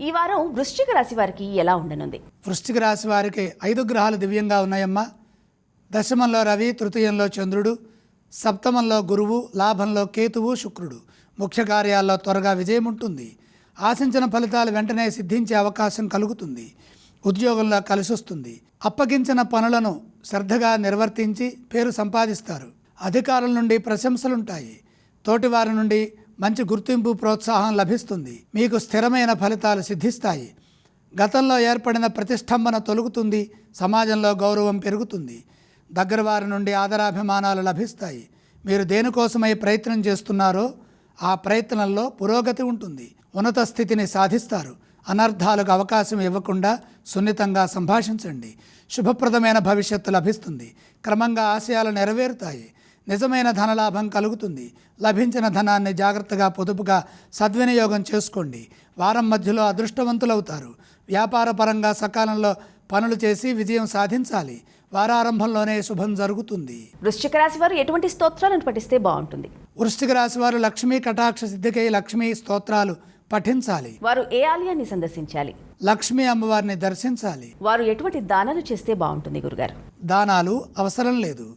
ఈ వారం వృశ్చిక రాశి వారికి ఎలా ఉండనుంది? వృశ్చిక రాశి వారికి ఐదు గ్రహాలు దివ్యంగా ఉన్నాయమ్మా. దశమంలో రవి తృతీయంలో చంద్రుడు సప్తమంలో గురువు లాభంలో కేతువు శుక్రుడు. ముఖ్య కార్యాల్లో త్వరగా విజయం ఉంటుంది. ఆశించిన ఫలితాలు వెంటనే సిద్ధించే అవకాశం కలుగుతుంది. ఉద్యోగంలో కలిసొస్తుంది. అప్పగించిన పనులను శ్రద్ధగా నిర్వర్తించి పేరు సంపాదిస్తారు. అధికారుల నుండి ప్రశంసలుంటాయి. తోటివారి నుండి మంచి గుర్తింపు ప్రోత్సాహం లభిస్తుంది. మీకు స్థిరమైన ఫలితాలు సిద్ధిస్తాయి. గతంలో ఏర్పడిన ప్రతిష్టంభన తొలుగుతుంది. సమాజంలో గౌరవం పెరుగుతుంది. దగ్గర వారి నుండి ఆదరాభిమానాలు లభిస్తాయి. మీరు దేనికోసమై ప్రయత్నం చేస్తున్నారో ఆ ప్రయత్నంలో పురోగతి ఉంటుంది. ఉన్నత స్థితిని సాధిస్తారు. అనర్థాలకు అవకాశం ఇవ్వకుండా సున్నితంగా సంభాషించండి. శుభప్రదమైన భవిష్యత్తు లభిస్తుంది. క్రమంగా ఆశయాలు నెరవేరుతాయి. నిజమైన ధనలాభం కలుగుతుంది. లభించిన ధనాన్ని జాగ్రత్తగా పొదుపుగా సద్వినియోగం చేసుకోండి. వారం మధ్యలో అదృష్టవంతులవుతారు. వ్యాపార పరంగా సకాలంలో పనులు చేసి విజయం సాధించాలి. వారారంభంలోనే శుభం జరుగుతుంది. వృశ్చిక రాశి వారు ఎటువంటి స్తోత్రాలను పఠిస్తే బాగుంటుంది? వృశ్చిక రాశి వారు లక్ష్మీ కటాక్ష సిద్ధికై లక్ష్మీ స్తోత్రాలు పఠించాలి. వారు ఏ ఆలయాన్ని సందర్శించాలి? లక్ష్మీ అమ్మవారిని దర్శించాలి. వారు ఎటువంటి దానాలు చేస్తే బాగుంటుంది గురుగారు? దానాలు అవసరం లేదు.